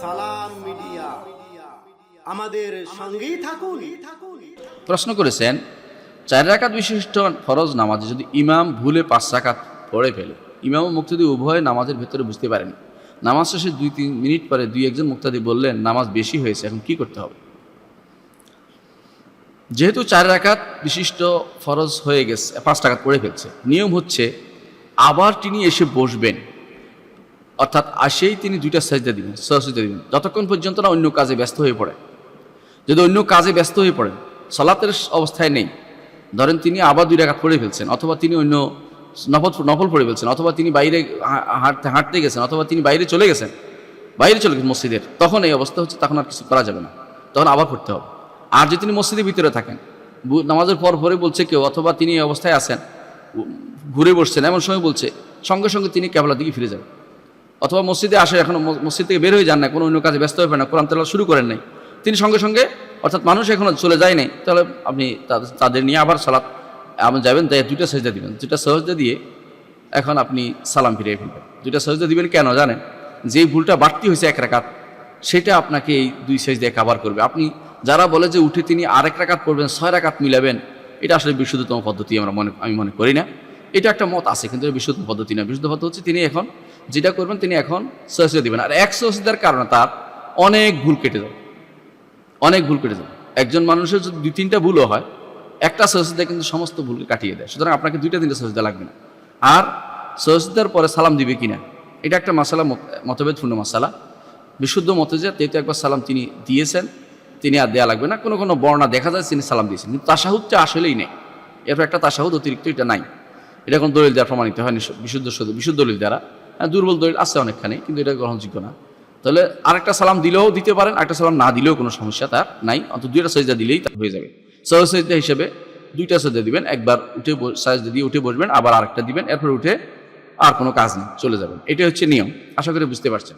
সালাম মিডিয়া, আমাদের সঙ্গেই থাকুন। প্রশ্ন করেছেন, চার রাকাত বিশিষ্ট ফরজ নামাজে যদি ইমাম ভুলে পাঁচ রাকাত পড়ে ফেলে, ইমাম মুক্তাদি উভয় নামাজের ভেতরে বুঝতে পারেন। নামাজ শেষে দুই তিন মিনিট পরে দুই একজন মুক্তাদি বললেন, নামাজ বেশি হয়েছে, এখন কি করতে হবে? যেহেতু চার রাকাত বিশিষ্ট ফরজ হয়ে গেছে, পাঁচ টাকাত পড়ে ফেলছে, নিয়ম হচ্ছে আবার তিনি এসে বসবেন। অর্থাৎ আসেই তিনি দুইটা সাজদা দিবেন সহসিদা দিবেন। যতক্ষণ পর্যন্ত না অন্য কাজে ব্যস্ত হয়ে পড়ে যদি অন্য কাজে ব্যস্ত হয়ে পড়েন, সালাতের অবস্থায় নেই। ধরেন তিনি আবার দুই রাকাত পড়ে ফেলছেন, অথবা তিনি অন্য নফল নফল পড়ে ফেলছেন, অথবা তিনি বাইরে হাঁটতে হাঁটতে গেছেন, অথবা তিনি বাইরে চলে গেছেন, বাইরে চলে গেছেন মসজিদের, তখন এই অবস্থা হচ্ছে, তখন আর কিছু করা যাবে না। তখন আবার পড়তে হবে। আর যদি তিনি মসজিদের ভিতরে থাকেন নামাজের পর পরে বলছে কেউ, অথবা তিনি এই অবস্থায় আছেন ঘুরে বসছেন, এমন সময় বলছে, সঙ্গে সঙ্গে তিনি কেবলার দিকে ফিরে যাবেন। অথবা মসজিদে আসে, এখন মসজিদ থেকে বের হয়ে যান না কোনো অন্য কাজে ব্যস্ত হবে না, কোরআন তেলাওয়াত শুরু করেন নাই। তিনি সঙ্গে সঙ্গে, অর্থাৎ মানুষ এখনও চলে যায় নাই, তাহলে আপনি তাদের- তাদের নিয়ে আবার সালাত, আপনি যাবেন, তাই দুইটা সহজা দিবেন। দুইটা সহজা দিয়ে এখন আপনি সালাম ফিরিয়ে ফেলবেন। দুইটা সহজা দিবেন কেন জানেন? যে ভুলটা বাড়তি হয়েছে এক রাকাত, সেটা আপনাকে এই দুই সাইজ দিয়ে কাভার করবে। আপনি যারা বলে যে উঠে তিনি আরেক রাকাত পড়বেন, ছয় রাকাত মিলাবেন, এটা আসলে বিশুদ্ধতম পদ্ধতি আমরা মনে আমি মনে করি না। এটা একটা মত আছে, কিন্তু বিশুদ্ধ পদ্ধতি না। বিশুদ্ধ পদ্ধতি হচ্ছে তিনি এখন যেটা করবেন, তিনি এখন সহসিদা দিবেন। আর এক সহসিদার কারণে তার অনেক ভুল কেটে যাবে। অনেক ভুল কেটে যাবে। একজন মানুষের যদি দুই তিনটা ভুলও হয়, একটা সহসিদা কিন্তু সমস্ত ভুলকে কাটিয়ে দেয়। সুতরাং আপনাকে দুইটা তিনটা সহসিদা লাগবে না। আর সহসিদার পরে সালাম দিবে কিনা, এটা একটা মশালা মতভেদপূর্ণ মশালা বিশুদ্ধ মতে যে, যেহেতু একবার সালাম তিনি দিয়েছেন তিনি আর দেওয়া লাগবে না। কোনো কোনো বর্ণা দেখা যায় তিনি সালাম দিয়েছেন। কিন্তু তাসাহুদটা আসলেই নেই। এরপর একটা তাসাহুদ অতিরিক্ত এটা নাই। এটা কোনো দলিল দ্বারা প্রমাণিত হয়নি। বিশুদ্ধ বিশুদ্ধ দলিল দ্বারা। হ্যাঁ দুর্বল দলিল আছে অনেকখানি, কিন্তু এটা গ্রহণযোগ্য না। তাহলে আরেকটা সালাম দিলেও দিতে পারেন, আরেকটা সালাম না দিলেও কোনো সমস্যা তার নাই। অন্তত দুইটা সজদা দিলেই তা হয়ে যাবে। সহ সজদা হিসেবে দুইটা সজদা দিবেন, একবার উঠে সাজদা দিয়ে উঠে বসবেন, আবার আরেকটা দিবেন, এরপর উঠে আর কোনো কাজ নেই, চলে যাবেন। এটা হচ্ছে নিয়ম। আশা করি বুঝতে পারছেন।